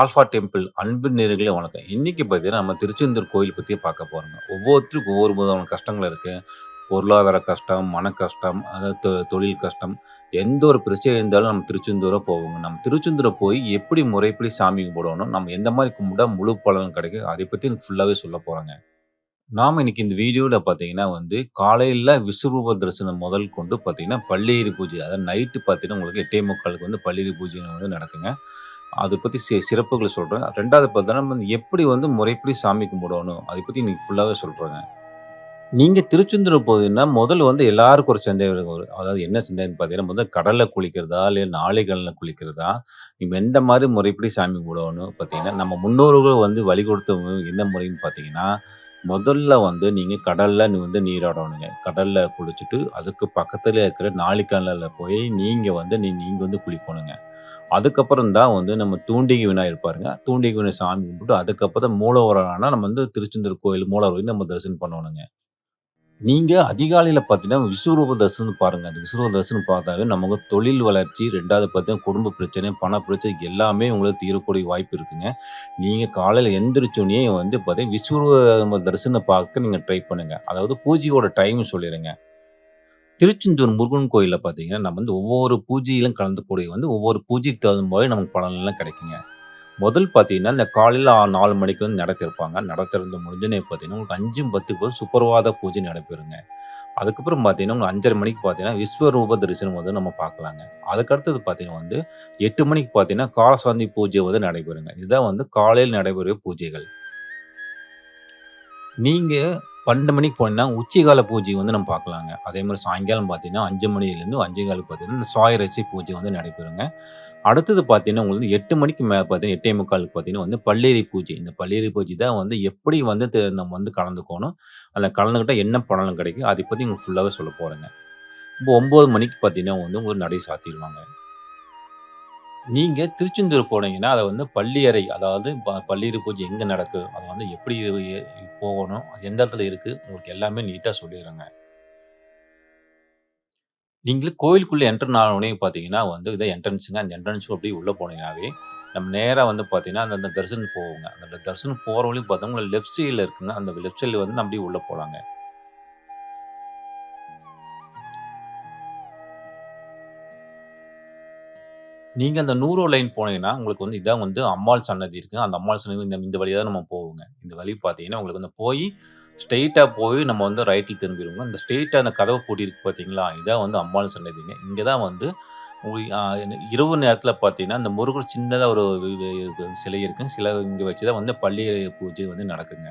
Alpha temple அன்பின் நேர்களே வணக்கம். இன்றைக்கி பார்த்தீங்கன்னா, நம்ம திருச்செந்தூர் கோயில் பற்றி பார்க்க போகிறோங்க ஒவ்வொருத்தருக்கும் ஒவ்வொரு விதமான கஷ்டங்கள் இருக்குது பொருளாதார கஷ்டம், மன கஷ்டம், அதாவது தொ தொழில் கஷ்டம். எந்த ஒரு பிரச்சனை இருந்தாலும் நம்ம திருச்செந்தூரை போவோங்க. நம்ம திருச்செந்தூரை போய் எப்படி முறைப்படி சாமி கும்பிடணும், நம்ம எந்த மாதிரி கும்பிட்டா முழு பலன் கிடைக்கும், அதை பற்றி ஃபுல்லாகவே சொல்லப் போகிறாங்க நாம் இன்னைக்கு இந்த வீடியோவில் பார்த்தீங்கன்னா வந்து, காலையில் விஸ்வரூப தரிசனம் முதல் கொண்டு பார்த்தீங்கன்னா, பள்ளியேறி பூஜை அதாவது நைட்டு பார்த்தீங்கன்னா, உங்களுக்கு 8:45க்கு வந்து பள்ளியேறி பூஜை வந்து நடக்குங்க. அதை பற்றி சி சிறப்புகள சொல்றேன். 2வது பார்த்தீங்கன்னா, வந்து எப்படி வந்து முறைப்படி சாமி கும்பிடணும், அதை பற்றி இன்னைக்கு ஃபுல்லாகவே சொல்கிறேங்க நீங்கள் திருச்செந்தூர் போகுதுன்னா முதல்ல வந்து எல்லாருக்கும் ஒரு சந்தேகம் அதாவது என்ன சந்தேகம்னு பார்த்தீங்கன்னா, முதல்ல கடலில் குளிக்கிறதா, இல்லை நாளைகளில் குளிக்கிறதா, நம்ம எந்த மாதிரி முறைப்படி சாமி கும்பிடணும் பார்த்தீங்கன்னா, நம்ம முன்னோர்கள் வந்து வழி கொடுத்த என்ன முறைன்னு பார்த்தீங்கன்னா, முதல்ல வந்து நீங்கள் கடலில் நீ வந்து நீராடணுங்க. கடலில் குளிச்சுட்டு, அதுக்கு பக்கத்தில் இருக்கிற நாழிகல்ல போய் நீங்கள் வந்து நீ நீங்கள் வந்து குளிக்கணுங்க. அதுக்கப்புறம் தான் வந்து நம்ம தூண்டிகை விநாயகர் பாருங்க. தூண்டிகை விநாயகர் சாமி கும்பிட்டு, அதுக்கப்புறம் மூலவரானா நம்ம வந்து திருச்செந்தூர் கோயில் மூலவரையும் நம்ம தரிசனம் பண்ணணுங்க. நீங்கள் அதிகாலையில் பார்த்தீங்கன்னா, விஸ்வரூப தரிசனம் பாருங்கள் அந்த விஸ்வரூப தரிசனம் பார்த்தாவே நமக்கு தொழில் வளர்ச்சி, ரெண்டாவது பார்த்தீங்கன்னா, குடும்ப பிரச்சனை, பண பிரச்சனை எல்லாமே உங்களுக்கு தீரக்கூடிய வாய்ப்பு இருக்குங்க. நீங்கள் காலையில் எந்திரிச்சோன்னே வந்து பார்த்தீங்கன்னா, விஸ்வரூப தரிசனம் பார்க்க நீங்கள் ட்ரை பண்ணுங்க. அதாவது பூஜையோட டைம் சொல்லிடுங்க திருச்செந்தூர் முருகன் கோயிலில் பார்த்தீங்கன்னா, நம்ம வந்து ஒவ்வொரு பூஜையிலும் கலந்துக்கூடிய வந்து ஒவ்வொரு பூஜைக்கு தகுந்த மாதிரி நமக்கு பலனெல்லாம் கிடைக்குங்க. முதல் பார்த்தீங்கன்னா, இந்த காலையில் நாலு மணிக்கு வந்து நடத்திருப்பாங்க திறப்பாங்க. நட பார்த்தீங்கன்னா உங்களுக்கு பார்த்தீங்கன்னா, உங்களுக்கு 5:10க்கு சுப்ரபாத பூஜை நடைபெறுங்க. அதுக்கப்புறம் பார்த்தீங்கன்னா, உங்களுக்கு 5:30 மணிக்கு பார்த்தீங்கன்னா, விஸ்வரூப தரிசனம் வந்து நம்ம பார்க்கலாங்க. அதுக்கடுத்தது பார்த்தீங்கன்னா வந்து, எட்டு மணிக்கு பார்த்தீங்கன்னா, காலசாந்தி பூஜை வந்து நடைபெறுங்க. இதுதான் வந்து காலையில் நடைபெறும் பூஜைகள். நீங்கள் 12 மணிக்கு போனீங்கன்னா, உச்சிகால பூஜை வந்து நம்ம பார்க்கலாங்க. அதே மாதிரி சாயங்காலம் பார்த்தீங்கன்னா, அஞ்சு மணியிலேருந்து 5:15க்கு பார்த்தீங்கன்னா, இந்த சாயரட்சை பூஜை வந்து நடைபெறுங்க. அடுத்தது பார்த்தீங்கன்னா, உங்களுக்கு எட்டு மணிக்கு மேலே பார்த்தீங்கன்னா, 8:45க்கு பார்த்தீங்கன்னா வந்து பள்ளேரி பூஜை. இந்த பள்ளேரி பூஜை தான் வந்து எப்படி வந்து த நம்ம வந்து கலந்துக்கணும், அதில் கலந்துக்கிட்டால் என்ன பலனும் கிடைக்கும், அதை பற்றி உங்களுக்கு ஃபுல்லாகவே சொல்லப் போகிறேங்க இப்போ ஒம்பது மணிக்கு பார்த்தீங்கன்னா வந்து உங்களுக்கு நடை சாத்திடுவாங்க நீங்க திருச்செந்தூர் போனீங்கன்னா, அதை வந்து பள்ளியறை அதாவது ப பல்லேரி பூஜை எங்க நடக்கும், அது வந்து எப்படி எ போகணும், அது எந்த இடத்துல இருக்கு, உங்களுக்கு எல்லாமே நீட்டா சொல்லிடுறேங்க நீங்களும் கோயிலுக்குள்ளே என்டர் ஆனோடனே பார்த்தீங்கன்னா வந்து, இதை என்ட்ரன்ஸுங்க. அந்த என்ட்ரன்ஸும் அப்படியே உள்ளே போனீங்கனாவே, நம்ம நேராக வந்து பார்த்தீங்கன்னா, அந்த அந்த தரிசனம் போவோங்க. அந்த தரிசனம் போகிறவங்களையும் வழியும் பார்த்தோம்னா, லெஃப்ட் சைடில் இருக்குங்க. அந்த லெஃப்ட் சைடில் வந்து அப்படியே உள்ளே போகலாங்க நீங்க அந்த நூறோ லைன் போனீங்கன்னா, உங்களுக்கு வந்து இதான் வந்து அம்பாள் சன்னதி இருக்குது அந்த அம்பாள் சன்னதி இந்த இந்த வழியா தான் நம்ம போவோங்க. இந்த வழி பார்த்தீங்கன்னா, உங்களுக்கு வந்து போயி ஸ்ட்ரெயிட்டாக போய் நம்ம வந்து ரைட்ல திரும்பிருவோங்க. அந்த ஸ்ட்ரெயிட்டாக அந்த கதவு பூட்டியிருக்கு பார்த்தீங்களா, இதான் வந்து அம்பாள் சன்னதிங்க. இங்க தான் வந்து அ இரவு நேரத்தில பார்த்தீங்கன்னா, அந்த முருகர் சின்னதா ஒரு வி வி சிலை இருக்குங்க. சிலை இங்க வச்சு தான் வந்து பல்லேரி பூஜை வந்து நடக்குங்க.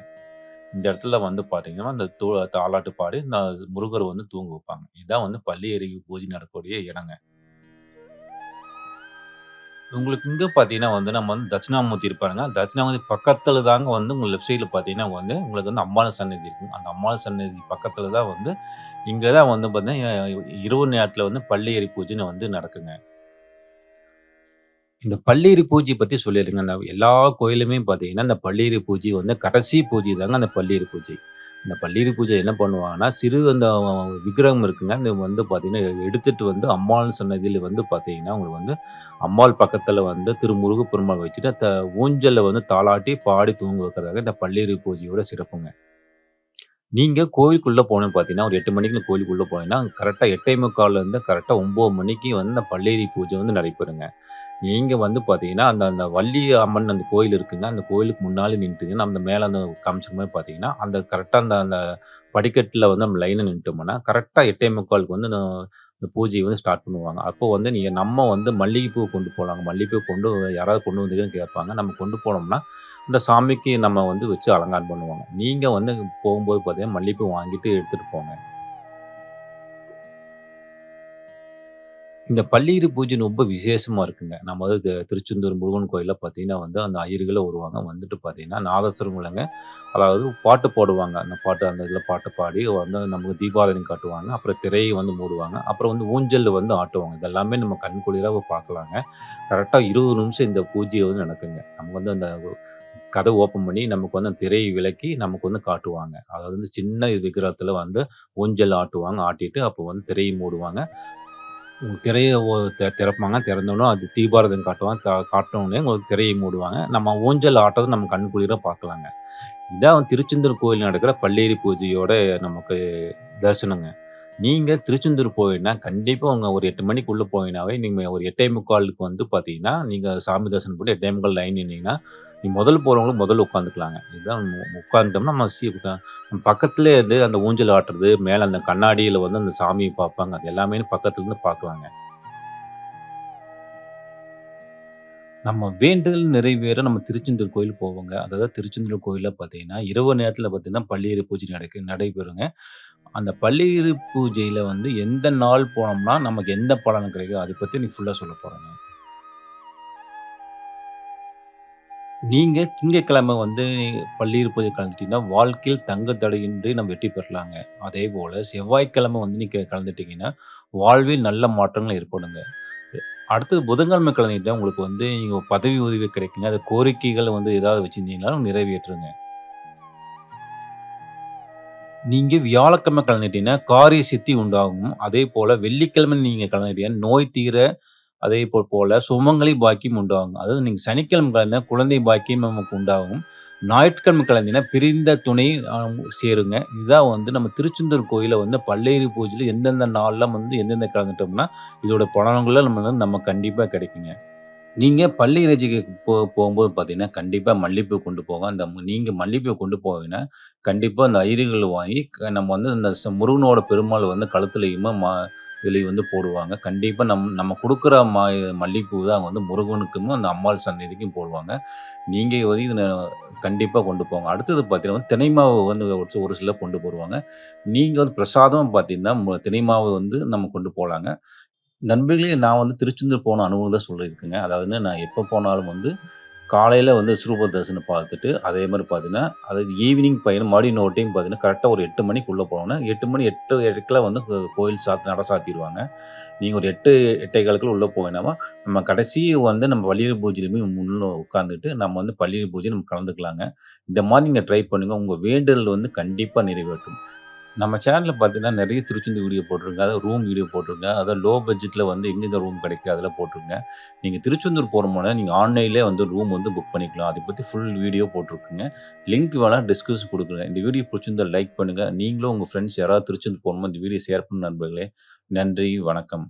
இந்த இடத்துல வந்து பார்த்தீங்கன்னா, அந்த தோ தாலாட்டு பாடி இந்த முருகர் வந்து தூங்க வைப்பாங்க. இதான் வந்து பல்லேரி பூஜை நடக்கக்கூடிய இடங்க. உங்களுக்கு இங்கே பார்த்தீங்கன்னா வந்து, நம்ம வந்து தட்சிணாமூர்த்தி இருப்பாருங்க. தட்சிணாமூர்த்தி பக்கத்தில் தாங்க வந்து உங்கள் லெஃப்ட் சைடில் பார்த்தீங்கன்னா வந்து, உங்களுக்கு வந்து அம்பாள் சன்னதி இருக்கும் அந்த அம்பாள் சன்னதி பக்கத்தில் தான் வந்து, இங்கே தான் வந்து பார்த்தீங்கன்னா, இரவு நேரத்தில் வந்து பல்லேரி பூஜைன்னு வந்து நடக்குங்க. இந்த பல்லேரி பூஜை பற்றி சொல்லிடுங்க அந்த எல்லா கோயிலுமே பார்த்தீங்கன்னா, இந்த பல்லேரி பூஜை வந்து கடைசி பூஜை தாங்க அந்த பல்லேரி பூஜை. இந்த பள்ளிரி பூஜை என்ன பண்ணுவாங்கன்னா, சிறு அந்த விக்கிரகம் இருக்குங்க. இந்த வந்து பார்த்தீங்கன்னா, எடுத்துகிட்டு வந்து அம்மாள் சன்னதியில் வந்து பார்த்தீங்கன்னா, உங்களுக்கு வந்து அம்மாள் பக்கத்தில் வந்து திருமுருக பெருமாள் வச்சுட்டு, த ஊஞ்சலில் வந்து தாளாட்டி பாடி தூங்க வைக்கிறதாக இந்த பள்ளிரி பூஜையோட சிறப்புங்க. நீங்கள் கோவிலுக்குள்ளே போனோம்னு பார்த்தீங்கன்னா, ஒரு எட்டு மணிக்கு கோயிலுக்குள்ள போனீங்கன்னா, கரெக்டாக எட்டே முக்கால்லேருந்து கரெக்டாக ஒம்பது மணிக்கு வந்து அந்த பல்லேரி பூஜை வந்து நடைபெறுங்க. நீங்கள் வந்து பார்த்தீங்கன்னா, அந்த அந்த வள்ளி அம்மன் அந்த கோயில் இருக்குங்க. அந்த கோயிலுக்கு முன்னாலே நின்றுட்டீங்கன்னா அந்த மேலே அந்த காமிச்ச போது பார்த்தீங்கன்னா, அந்த கரெக்டாக அந்த அந்த படிக்கட்டில் வந்து நம்ம லைனை நின்றுட்டோம்னா கரெக்டாக எட்டே முக்காலுக்கு வந்து இந்த பூஜையை வந்து ஸ்டார்ட் பண்ணுவாங்க. அப்போ வந்து நீங்கள் நம்ம வந்து மல்லிகைப்பூ கொண்டு போகலாங்க மல்லிகைப்பூ கொண்டு யாராவது கொண்டு வந்தீங்களான்னு கேட்பாங்க. நம்ம கொண்டு போனோம்னா, இந்த சாமிக்கு நம்ம வந்து வச்சு அலங்காரம் பண்ணுவாங்க. நீங்கள் வந்து போகும்போது பார்த்தீங்கன்னா, மல்லிகைப்பூ வாங்கிட்டு எடுத்துகிட்டு போங்க. இந்த பல்லேரி பூஜை ரொம்ப விசேஷமா இருக்குங்க. நம்ம வந்து திருச்செந்தூர் முருகன் கோயிலில் பார்த்தீங்கன்னா வந்து, அந்த ஐயர்களும் வருவாங்க. வந்துட்டு பார்த்தீங்கன்னா, நாதஸ்வரம் விளங்க அதாவது பாட்டு பாடுவாங்க. அந்த பாட்டு அந்த இதில் பாட்டு பாடி வந்து நமக்கு தீபாவளி காட்டுவாங்க. அப்புறம் திரையை வந்து மூடுவாங்க. அப்புறம் வந்து ஊஞ்சல் வந்து ஆட்டுவாங்க. இதெல்லாமே நம்ம கண்குளிராக பார்க்கலாங்க. கரெக்டாக இருபது நிமிஷம் இந்த பூஜை வந்து நடக்குங்க. நம்ம வந்து அந்த கதை ஓப்பன் பண்ணி நமக்கு வந்து அந்த திரையை விலக்கி நமக்கு வந்து காட்டுவாங்க. அதாவது வந்து சின்ன விக்கிரத்தில் வந்து ஊஞ்சல் ஆட்டுவாங்க. ஆட்டிட்டு அப்போ வந்து திரையை மூடுவாங்க. உங்க திரையை திறப்பாங்க. திறந்தோடனே அது தீபாரதம் காட்டுவாங்க. த உங்களுக்கு திரையை மூடுவாங்க. நம்ம ஊஞ்சல் ஆட்டத்தை நம்ம கண் பார்க்கலாங்க. இதான் திருச்செந்தூர் கோயில் நடக்கிற பல்லேரி பூஜையோட நமக்கு தரிசனங்க. நீங்கள் திருச்செந்தூர் போயினா கண்டிப்பாக உங்கள் ஒரு எட்டு மணிக்குள்ளே போயினாவே நீங்கள் ஒரு 8:45க்கு வந்து பார்த்தீங்கன்னா, நீங்கள் சாமி தரிசனம் போட்டு எட்டே முக்கால் லைன் நின்னீங்கன்னா, நீ முதல் போகிறவங்களும் முதல்ல உட்காந்துக்கலாங்க. இதுதான் உட்காந்துட்டோம்னா நம்ம ஸ்ரீ நம்ம பக்கத்திலேயே இருந்து அந்த ஊஞ்சல் ஆட்டுறது, மேலே அந்த கண்ணாடியில் வந்து அந்த சாமியை பார்ப்பாங்க. அது எல்லாமே பக்கத்துலேருந்து பார்க்கலாங்க. நம்ம வேண்டுதல் நிறைவேற நம்ம திருச்செந்தூர் கோயில் போவோங்க. அதாவது திருச்செந்தூர் கோயிலில் பார்த்தீங்கன்னா, இரவு நேரத்தில் பார்த்தீங்கன்னா, பள்ளியேறு பூஜை நடக்கு நடைபெறுங்க. அந்த பள்ளியேறு பூஜையில் வந்து எந்த நாள் போனோம்னா, நமக்கு எந்த பலன் கிடைக்கும், அதை பற்றி நீ ஃபுல்லாக சொல்ல போகிறேங்க நீங்க திங்கட்கிழமை வந்து பள்ளியில் போய் கலந்துட்டீங்கன்னா, வாழ்க்கையில் தங்க தடையின்றி நம்ம வெற்றி பெறலாங்க. அதேபோல செவ்வாய்க்கிழமை வந்து நீங்க கலந்துட்டீங்கன்னா, வாழ்வில் நல்ல மாற்றங்கள் ஏற்படுங்க. அடுத்தது புதன்கிழமை கலந்துக்கிட்டால் உங்களுக்கு வந்து நீங்கள் பதவி உதவி கிடைக்குங்க. அது கோரிக்கைகள் வந்து ஏதாவது வச்சுருந்தீங்கன்னா நிறைவேற்றுங்க. நீங்கள் வியாழக்கிழமை கலந்துக்கிட்டீங்கன்னா, காரிய சித்தி உண்டாகும். அதே போல் வெள்ளிக்கிழமை நீங்கள் கலந்துக்கிட்டீங்கன்னா, நோய் தீர அதே போல் போல சுமங்கலி பாக்கியம் உண்டாகும். அதாவது நீங்கள் சனிக்கிழமை கலந்தா குழந்தை பாக்கியம் நமக்கு உண்டாகும். ஞாயிற்றுக்கிழமை கிழந்தினா பிரிந்த துணை சேருங்க. இதான் வந்து நம்ம திருச்செந்தூர் கோயிலில் வந்து பல்லேறு பூஜையில் எந்தெந்த நாளெலாம் வந்து எந்தெந்த கலந்துட்டோம்னா, இதோட பலன்களை நம்ம நம்ம கண்டிப்பாக கிடைக்குங்க. நீங்கள் பள்ளி இறைச்சிக்கு போ போகும்போது பார்த்தீங்கன்னா, கண்டிப்பாக மல்லிப்பூ கொண்டு போங்க. அந்த நீங்கள் மல்லிப்பூ கொண்டு போவீங்கன்னா, கண்டிப்பாக அந்த ஐதுகள் வாங்கி க நம்ம வந்து இந்த முருகனோட பெருமாள் வந்து கழுத்துலையுமே மா இதுலயும் வந்து போடுவாங்க. கண்டிப்பாக நம் நம்ம கொடுக்குற மா மல்லிகைப்பூ தான் வந்து முருகனுக்கும், அந்த அம்மாள் சந்நிதிக்கும் போடுவாங்க. நீங்கள் வந்து இது கண்டிப்பாக கொண்டு போங்க. அடுத்தது பார்த்தீங்கன்னா, வந்து மாவு வந்து ஒரு ஒரு சிலர் கொண்டு போடுவாங்க நீங்கள் வந்து பிரசாதம் பார்த்தீங்கன்னா, மு வந்து நம்ம கொண்டு போகலாங்க நண்பர்களே நான் வந்து திருச்செந்தூர் போன அனுபவம் தான் சொல்லியிருக்கேங்க. அதாவது நான் எப்போ போனாலும் வந்து காலையில் வந்து விஸ்வரூப தரிசனம் பார்த்துட்டு, அதே மாதிரி பார்த்தீங்கன்னா, அதாவது ஈவினிங் பயணம் மறுபடியும் இன்னொரு டைம் பார்த்தீங்கன்னா, கரெக்டாக ஒரு எட்டு மணிக்குள்ளே போனோன்னா எட்டு மணி 8 8க்கெல்லாம் வந்து கோயில் சாத்து நட சாத்திடுவாங்க. நீங்கள் ஒரு எட்டு எட்டை காலத்தில் உள்ளே போயினாமா நம்ம கடைசி வந்து நம்ம பள்ளியறை பூஜையிலுமே முன்னே உட்காந்துட்டு, நம்ம வந்து பள்ளியறை பூஜை நம்ம கலந்துக்கலாங்க. இந்த மாதிரி நீங்கள் ட்ரை பண்ணுங்கள் உங்கள் வேண்டுதல் வந்து கண்டிப்பாக நிறைவேற்றும். நம்ம சேனலில் பார்த்தீங்கன்னா, நிறைய திருச்செந்தூர் வீடியோ போட்டிருங்க அதாவது ரூம் வீடியோ போட்டிருங்க அதாவது லோ பட்ஜெட்டில் வந்து எங்கெங்க ரூம் கிடைக்கும் அதெல்லாம் போட்டிருங்க நீங்கள் திருச்செந்தூர் போகிறோம்னா நீங்கள் ஆன்லைன்லயே வந்து ரூம் வந்து புக் பண்ணிக்கலாம். அதை பற்றி ஃபுல் வீடியோ போட்டிருக்குங்க. லிங்க் வேணால் டிஸ்கஸ் குடுக்குறேன். இந்த வீடியோ பிடிச்சிருந்தால் லைக் பண்ணுங்கள் நீங்களும் உங்கள் ஃப்ரெண்ட்ஸ் யாராவது திருச்செந்தூர் போகணுமோ இந்த வீடியோ ஷேர் பண்ணுங்க நண்பர்களே. நன்றி, வணக்கம்.